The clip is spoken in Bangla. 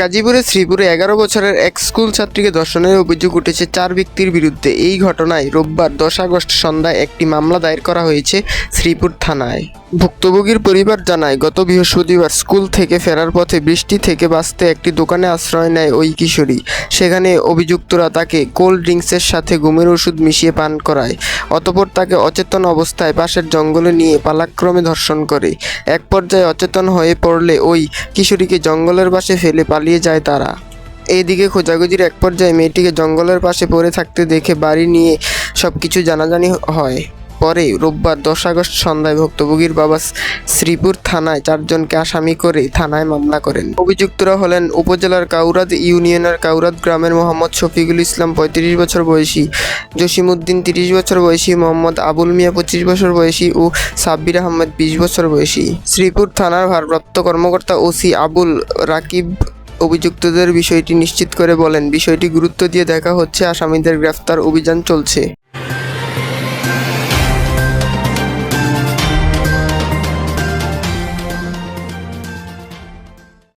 গাজীপুরের শ্রীপুরে এগারো বছরের এক স্কুল ছাত্রীকে ধর্ষণের অভিযোগ উঠেছে চার ব্যক্তির বিরুদ্ধে। এই ঘটনায় রোববার দশ আগস্ট সন্ধ্যায় একটি মামলা দায়ের করা হয়েছে শ্রীপুর থানায়। ভুক্তভোগীর পরিবার জানায়, গত বৃহস্পতিবার স্কুল থেকে ফেরার পথে বৃষ্টি থেকে বাঁচতে একটি দোকানে আশ্রয় নেয় ওই কিশোরী। সেখানে অভিযুক্তরা তাকে কোল্ড ড্রিঙ্কসের সাথে ঘুমের ওষুধ মিশিয়ে পান করায়। অতপর তাকে অচেতন অবস্থায় পাশের জঙ্গলে নিয়ে পালাক্রমে ধর্ষণ করে। এক পর্যায়ে অচেতন হয়ে পড়লে ওই কিশোরীকে জঙ্গলের পাশে ফেলে পালিয়ে যায় তারা। এইদিকে খোঁজাখুঁজির এক পর্যায়ে মেয়েটিকে জঙ্গলের পাশে পড়ে থাকতে দেখে বাড়ি নিয়ে সব কিছু জানাজানি হয়। পরে রোববার দশ আগস্ট সন্ধ্যায় ভুক্তভোগীর বাবা শ্রীপুর থানায় চারজনকে আসামি করে থানায় মামলা করেন। অভিযুক্তরা হলেন উপজেলার কাউরাদ ইউনিয়নের কাউরাদ গ্রামের মোহাম্মদ শফিকুল ইসলাম, পঁয়ত্রিশ বছর বয়সী জসিমউদ্দিন, তিরিশ বছর বয়সী মোহাম্মদ আবুল মিয়া, পঁচিশ বছর বয়সী ও সাব্বির আহমেদ, বিশ বছর বয়সী। শ্রীপুর থানার ভারপ্রাপ্ত কর্মকর্তা ওসি আবুল রাকিব অভিযুক্তদের বিষয়টি নিশ্চিত করে বলেন, বিষয়টি গুরুত্ব দিয়ে দেখা হচ্ছে, আসামিদের গ্রেফতার অভিযান চলছে।